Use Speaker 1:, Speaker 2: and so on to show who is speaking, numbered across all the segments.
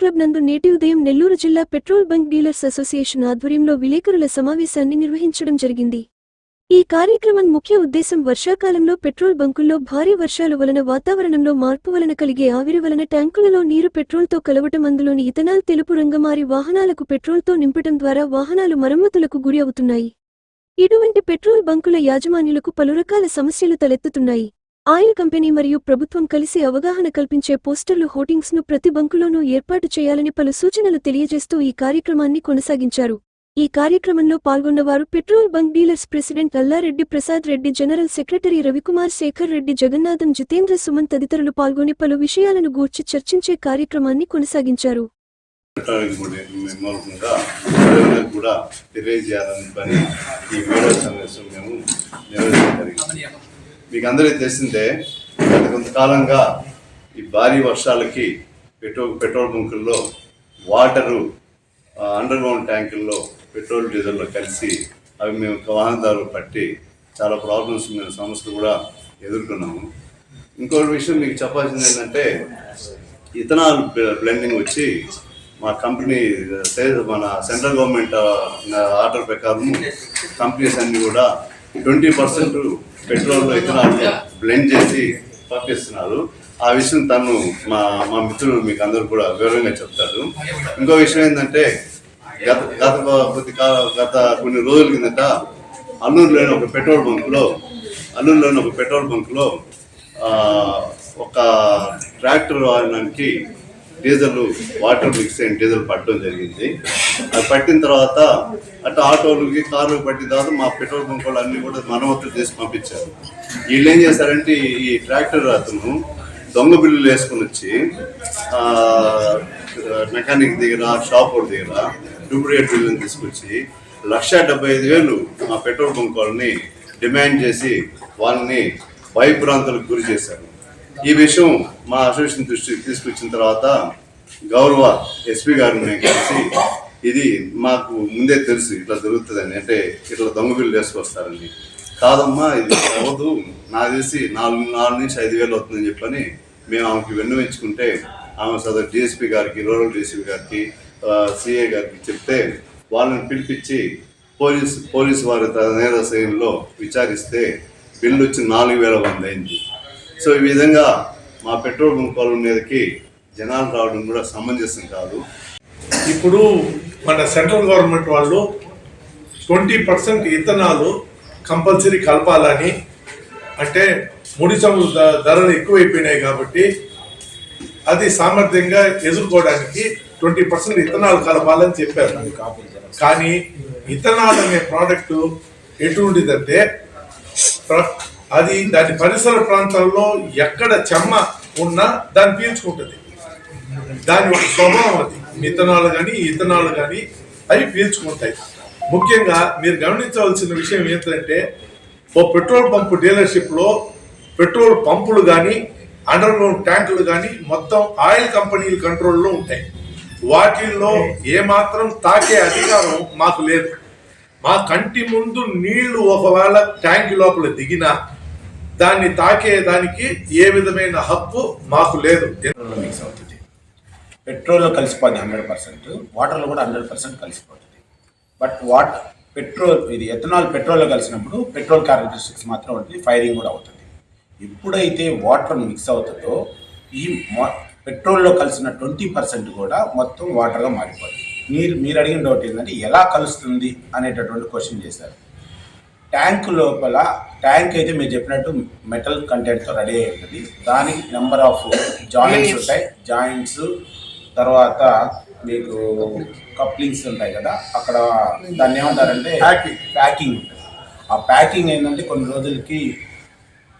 Speaker 1: Club నందు నేటి ఉదయం నెల్లూరు జిల్లా పెట్రోల్ బంక్ డీలర్స్ అసోసియేషన్ ఆధ్వర్యంలో విలేకరుల సమావేశాన్ని నిర్వహించడం జరిగింది. ఈ కార్యక్రమం ముఖ్య ఉద్దేశం వర్షాకాలంలో పెట్రోల్ బంకుల్లో భారీ వర్షాల వలన వాతావరణంలో మార్పు వలన కలిగే ఆవిరి వలన ట్యాంకులలో నీరు పెట్రోల్తో కలవటం అందులోని ఇథనాల్ తెలుపు రంగమారి వాహనాలకు పెట్రోల్తో నింపటం ద్వారా వాహనాలు మరమ్మతులకు గురి అవుతున్నాయి. ఇటువంటి పెట్రోల్ బంకుల యాజమాన్యులకు పలు రకాల సమస్యలు తలెత్తుతున్నాయి. ఆయిల్ కంపెనీ మరియు ప్రభుత్వం కలిసి అవగాహన కల్పించే పోస్టర్లు హోర్డింగ్స్ను ప్రతి బంకులోనూ ఏర్పాటు చేయాలని పలు సూచనలు తెలియజేస్తూ ఈ కార్యక్రమాన్ని కొనసాగించారు. ఈ కార్యక్రమంలో పాల్గొన్నవారు petrol bunk dealers president Allareddy Prasad Reddy general secretary Ravikumar Shekar Reddy Jagannatham Jitendra Suman తదితరులు పాల్గొని పలు విషయాలను గూర్చి చర్చించే కార్యక్రమాన్ని కొనసాగించారు.
Speaker 2: కూడా తెలియజేయాలని పని ఈ వీడియో సమావేశం మేము నిర్వహించడం జరిగింది మీకు అందరికీ తెలిసిందే గత కొంతకాలంగా ఈ భారీ వర్షాలకి పెట్రోల్ పెట్రోల్ బంకుల్లో వాటరు అండర్ గ్రౌండ్ ట్యాంకుల్లో పెట్రోల్ డీజిల్లో కలిసి అవి మేము వాహనదారులు పట్టి చాలా ప్రాబ్లమ్స్ మేము సమస్యలు కూడా ఎదుర్కొన్నాము. ఇంకొక విషయం మీకు చెప్పాల్సింది ఏంటంటే ఇథనాల్ బ్లెండింగ్ వచ్చి మా కంపెనీ మన సెంట్రల్ గవర్నమెంట్ ఆర్డర్ ప్రకారం కంపెనీస్ అన్నీ కూడా twenty percent petrol ethanol blend చేసి పంపిస్తున్నారు. ఆ విషయం తను మా మా మిత్రులు మీకు అందరూ కూడా వివరంగా చెప్తారు. ఇంకో విషయం ఏంటంటే గత గత కొద్ది కాల గత కొన్ని రోజుల కిందట అల్లూరులోని ఒక పెట్రోల్ బంకులో అల్లూరులోని ఒక పెట్రోల్ బంకులో ఒక ట్రాక్టర్ వాడడానికి డీజిల్ వాటర్ మిక్స్ అయిన డీజిల్ పట్టడం జరిగింది. అది పట్టిన తర్వాత అటు ఆటోలకి కార్లు పట్టిన తర్వాత మా పెట్రోల్ బంక్ వాళ్ళు అన్ని కూడా మరమ్మతులు చేసి పంపించారు. వీళ్ళు ఏం చేశారంటే ఈ- ట్రాక్టర్ అతను దొంగ బిల్లులు వేసుకొని వచ్చి మెకానిక్ దగ్గర షాప్ దగ్గర డూప్లికేట్ బిల్లుని తీసుకొచ్చి లక్ష డెబ్బై ఐదు వేలు మా పెట్రోల్ బంక్ వాళ్ళని డిమాండ్ చేసి వాళ్ళని భయభ్రాంతులకు గురి చేశారు. ఈ విషయం మా అసోసియేషన్ దృష్టికి తీసుకొచ్చిన తర్వాత గౌరవ ఎస్పీ గారిని నేను కలిసి ఇది మాకు ముందే తెలుసు ఇట్లా జరుగుతుందని. అంటే ఇట్లా దొంగ బిల్లు వేసుకొస్తారని. కాదమ్మా ఇది అవ్వదు. నాకు తెలిసి నాలుగు నాలుగు నుంచి ఐదు వేలు అవుతుందని చెప్పని మేము ఆమెకి విన్నవించుకుంటే ఆమె సదరు డిఎస్పీ గారికి రూరల్ డిఎస్పీ గారికి సిఏ గారికి చెప్తే వాళ్ళని పిలిపించి పోలీస్ పోలీసు వారి నేర శైలిలో విచారిస్తే బిల్లు వచ్చి నాలుగు వేల వంద అయింది. సో ఈ విధంగా మా పెట్రోల్ బంక్ వాళ్ళ మీదకి జనాలు రావడం కూడా సమంజసం కాదు.
Speaker 3: ఇప్పుడు మన సెంట్రల్ గవర్నమెంట్ వాళ్ళు ట్వంటీ పర్సెంట్ ఇథనాలు కంపల్సరీ కలపాలని అంటే ముడి చమురు ధరలు ఎక్కువైపోయినాయి కాబట్టి అది సామర్థ్యంగా ఎదుర్కోవడానికి ట్వంటీ పర్సెంట్ ఇథనాలు కలపాలని చెప్పారు. కానీ ఇథనాల్ అనే ప్రోడక్ట్ ఎటువంటిదంటే ప్ర- అది దాని పరిసర ప్రాంతాల్లో ఎక్కడ చెమ్మ ఉన్నా దాన్ని పీల్చుకుంటుంది. దాని ఒక స్వభావం అది. మిథనాలు కానీ ఇథనాలు కానీ అవి పీల్చుకుంటాయి. ముఖ్యంగా మీరు గమనించవలసిన విషయం ఏంటంటే ఓ పెట్రోల్ పంపు డీలర్షిప్లో పెట్రోల్ పంపులు కానీ అండర్ గ్రౌండ్ ట్యాంకులు కానీ మొత్తం ఆయిల్ కంపెనీల కంట్రోల్లో ఉంటాయి. వాటిల్లో ఏమాత్రం తాకే అధికారం మాకు లేదు. మా కంటి ముందు నీళ్ళు ఒకవేళ ట్యాంక్ లోపల దిగినా దాన్ని తాకే దానికి ఏ విధమైన హక్కు మాకు లేదు.
Speaker 4: పెట్రోల్లో మిక్స్ అవుతుంది పెట్రోల్లో కలిసిపోద్ది హండ్రెడ్ పర్సెంట్ వాటర్లో కూడా హండ్రెడ్ పర్సెంట్ కలిసిపోతుంది. బట్ వాట్ పెట్రోల్ ఇది ఎథనాల్ పెట్రోల్లో కలిసినప్పుడు పెట్రోల్ క్యారెక్టరిస్టిక్స్ మాత్రం ఉంటుంది ఫైరింగ్ కూడా అవుతుంది. ఎప్పుడైతే వాటర్ మిక్స్ అవుతుందో ఈ పెట్రోల్లో కలిసిన ట్వంటీ పర్సెంట్ కూడా మొత్తం వాటర్గా మారిపోతుంది. మీరు మీరు అడిగిన డౌట్ ఏంటంటే ఎలా కలుస్తుంది అనేటటువంటి క్వశ్చన్ చేశారు. ట్యాంక్ లోపల ట్యాంక్ అయితే మీరు చెప్పినట్టు మెటల్ కంటెంట్తో రెడీ అయి ఉంటుంది. దానికి నెంబర్ ఆఫ్ జాయింట్స్ ఉంటాయి. జాయింట్స్ తర్వాత మీకు కప్లింగ్స్ ఉంటాయి కదా అక్కడ దాన్ని ఏమంటారంటే. ప్యాకింగ్ ఉంటుంది. ఆ ప్యాకింగ్ ఏంటంటే కొన్ని రోజులకి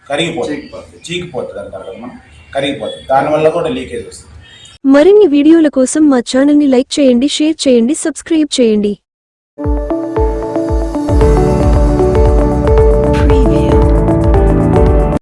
Speaker 4: కరిగిపోతుంది. చీకిపోతుంది. అంటారు కదా మనం. కరిగిపోతుంది. దానివల్ల కూడా లీకేజ్ వస్తుంది.
Speaker 1: మరిన్ని వీడియోల కోసం మా ఛానల్ని లైక్ చేయండి షేర్ చేయండి సబ్స్క్రైబ్ చేయండి.